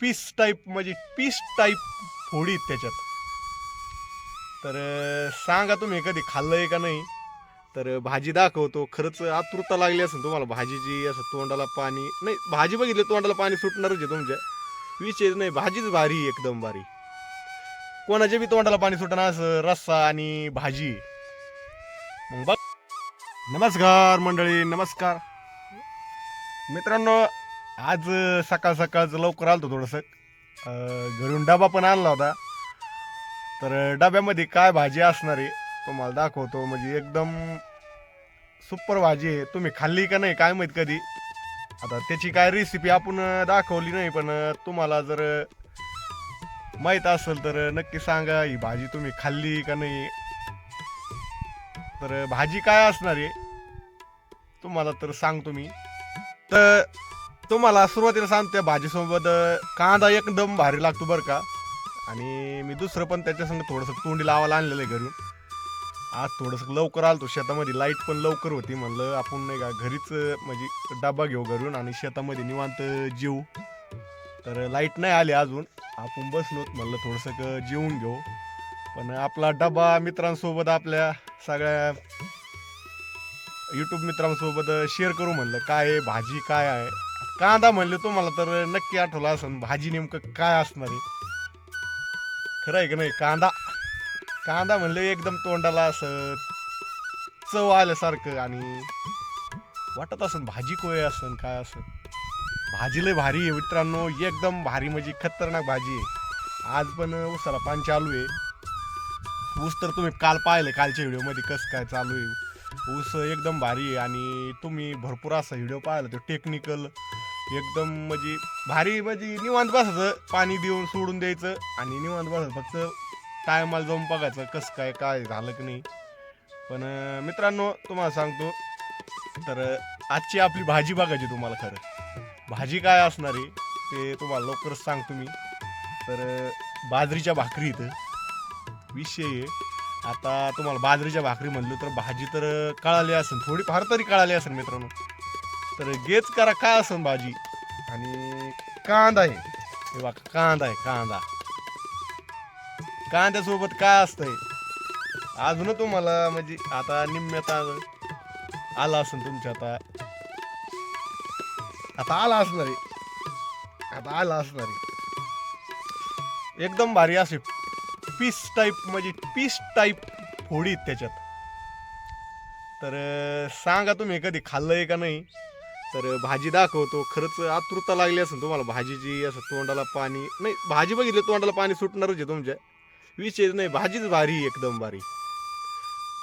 Piece type म्हणजे piece type फोडी त्याच्यात. तर सांगा तुम्ही कधी खाल्लं आहे का नाही? तर भाजी दाखवतो. खरंच आतुरता लागली असेल तुम्हाला. भाजीची असं तोंडाला पाणी नाही भाजी बघितली तोंडाला पाणी सुटणारच आहे तुमच्या. विषय नाही भाजीच भारी एकदम भारी. कोणाच्या बी तोंडाला पाणी सुटणार असं रस्सा आणि भाजी. मग बघ. नमस्कार मंडळी नमस्कार. मित्रांनो आज अं, सकाळ सकाळचं लवकर आलतो थोडंसं. अं, घरून डबा पण आणला होता. तर अं, डब्यामध्ये काय भाजी असणार आहे तुम्हाला दाखवतो. म्हणजे एकदम सुपर भाजी आहे. तुम्ही खाल्ली का नाही काय माहीत कधी. आता त्याची काय रेसिपी आपण अं, दाखवली नाही पण अं, तुम्हाला जर अं, माहीत असेल तर अं, नक्की सांगा ही भाजी तुम्ही खाल्ली का नाही. तर अं, भाजी काय असणार आहे तुम्हाला तर सांगतो मी. तर तुम्हाला सुरुवातीला सांगते भाजीसोबत कांदा एकदम भारी लागतो बरं का. आणि मी दुसरं पण त्याच्यासंग थोडंसं तोंडी लावायला आणलेलं आहे घरून. आज थोडंसं लवकर आलतो शेतामध्ये लाइट पण लवकर होती म्हणलं आपण नाही का घरीच म्हणजे डबा घेऊ घरून आणि शेतामध्ये निवांत जेऊ. तर लाइट नाही आली अजून आपण बसलोत म्हणलं थोडंसं जेवून घेऊ. पण आपला डबा मित्रांसोबत आपल्या सगळ्या यूट्यूब मित्रांसोबत शेअर करू म्हणलं काय आहे, भाजी काय आहे? कांदा म्हणले तुम्हाला तर नक्की आठवलं असं भाजी नेमकं काय असणार आहे? खरं आहे का नाही? कांदा कांदा म्हणले एकदम तोंडाला असं चव आल्यासारखं आणि वाटत असन भाजी कोय असन काय असन भाजी लय भारी आहे मित्रांनो एकदम भारी म्हणजे खतरनाक भाजी आहे. आज पण उसाला पाणी चालू आहे. ऊस तर तुम्ही काल पाहिलं कालच्या व्हिडिओमध्ये कसं काय चालू आहे. ऊस एकदम भारी आहे आणि तुम्ही भरपूर असा व्हिडिओ पाहिला तो टेक्निकल एकदम म्हणजे भारी म्हणजे निवांत बसायचं पाणी देऊन सोडून द्यायचं आणि निवांत बसायचं. फक्त टायमाला जाऊन बघायचं कसं काय काय झालं की नाही. पण मित्रांनो तुम्हाला सांगतो तर आजची आपली भाजी बघायची तुम्हाला खरं. भाजी काय असणार आहे ते तुम्हाला लवकरच सांगतो मी. तर बाजरीच्या भाकरी इथं. विषय आहे. आता तुम्हाला बाजरीच्या भाकरी म्हणलं तर भाजी तर कळाली असेल थोडीफार तरी कळाली असेल मित्रांनो. तर गेच करा काय असेल भाजी? आणि कांदा आहे. हे बघा कांदा आहे कांदा. कांद्यासोबत काय असतंय? अजून तुम्हाला म्हणजे आता निम्म्यात आलं आला असेल तुमच्या आता. आता आला असणार आहे. आता आला असणार आहे. एकदम भारी असे पीस टाईप म्हणजे पीस टाईप फोडी त्याच्यात. तर सांगा तुम्ही कधी खाल्लंय का नाही? तर भाजी दाखवतो. खरंच आतुरता लागली असेल तुम्हाला. भाजीची असं तोंडाला पाणी. नाही भाजी बघितली तोंडाला पाणी सुटणारच आहे तुमच्या. विषय नाही भाजीच भारी एकदम भारी.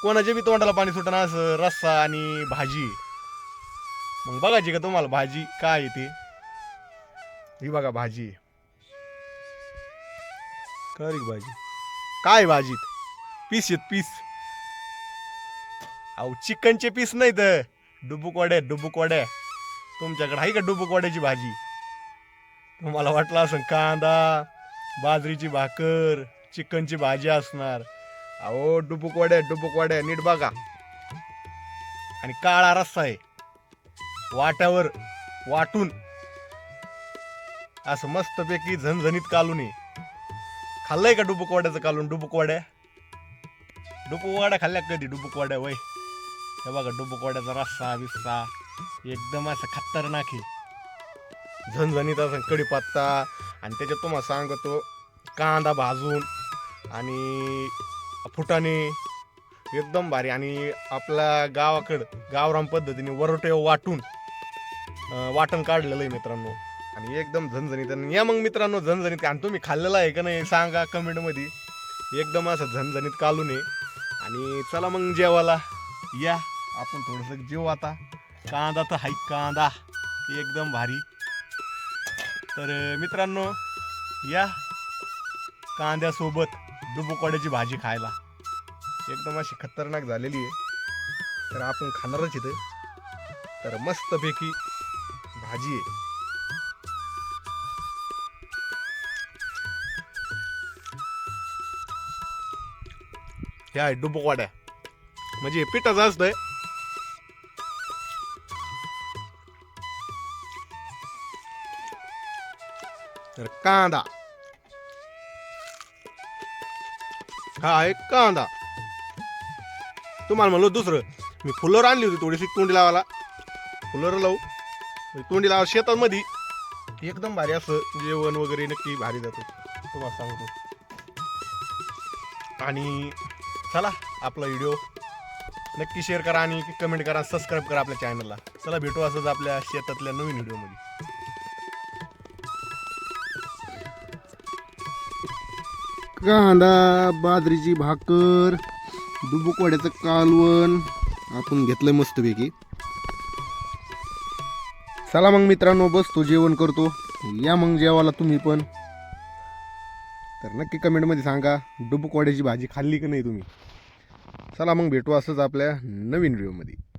कोणाच्या बी तोंडाला पाणी सुटणार असं रस्सा आणि भाजी. मग बघायची का तुम्हाला भाजी काय आहे ही बघा भाजी. करी भाजी? काय भाजीत? पीस आहेत पीस. अहो चिकनचे पीस नाही तर डुबुक वड्या डुबुक वड्या. तुमच्याकडे आहे का डुबकवाड्याची भाजी? तुम्हाला वाटलं असं कांदा बाजरीची भाकर चिकनची भाजी असणार. अहो डुबुक वड्या नीट बघा. आणि काळा रस्सा आहे. वाट्यावर वाटून. असं मस्तपैकी झणझणीत कालून आहे. खाल्लंय का डुबकवाड्याचं कालून? डुबकवाड्या? डुबकवाड्या खाल्ल्या कधी? डुबकवाड्या वय. हे बघा डुबकवाड्याचा रस्सा बिस्सा. एकदम असं खतरनाक आहे. झणझणीत असं कढीपत्ता आणि त्याच्यात तुम्हाला सांगतो कांदा भाजून आणि फुटाणे. एकदम भारी. आणि आपल्या गावाकडं गावराम पद्धतीने वरोटे वाटून वाटण काढलेलं आहे मित्रांनो. आणि एकदम झणझणीत. आणि या मग मित्रांनो झणझणीत आणि तुम्ही खाल्लेलं आहे का नाही सांगा कमेंटमध्ये. एकदम असं झणझणीत कालून आहे. आणि चला मग जेवायला. या. आपण थोडंसं जेव आता. कांदा तर हाय कांदा. एकदम भारी. तर मित्रांनो या कांद्यासोबत डुबुकवाड्याची भाजी खायला. एकदम अशी खतरनाक झालेली आहे. तर आपण खाणारच इथे. तर मस्तपैकी भाजी आहे. ह्या आहे डुबुकवाड्या म्हणजे पिठाचं असतंय तर कांदा. हा आहे कांदा. तुम्हाला म्हणलो दुसरं. मी फुलर आणली होती थोडीशी तोंडी लावायला. फुलर लावू. म्हणजे तोंडी लावा शेतामध्ये. एकदम भारी असं जेवण वगैरे नक्की भारी जातं. तुम्हाला सांगतो. आणि चला आपला व्हिडिओ नक्की शेअर करा आणि कमेंट करा सबस्क्राईब करा आपल्या चॅनलला चला भेटू असंच आपल्या शेतातल्या नवीन व्हिडिओमध्ये. कांदा बाजरीची भाकर डुबुकवाड्याचं कालवण. आपण घेतलंय मस्तपैकी. चला मग मित्रांनो बसतो जेवण करतो. या मग जेवायला तुम्ही पण. तर नक्की कमेंटमध्ये सांगा डुबुकवाड्याची भाजी खाल्ली की नाही तुम्ही? चला मग भेटू असंच आपल्या नवीन व्हिडिओमध्ये.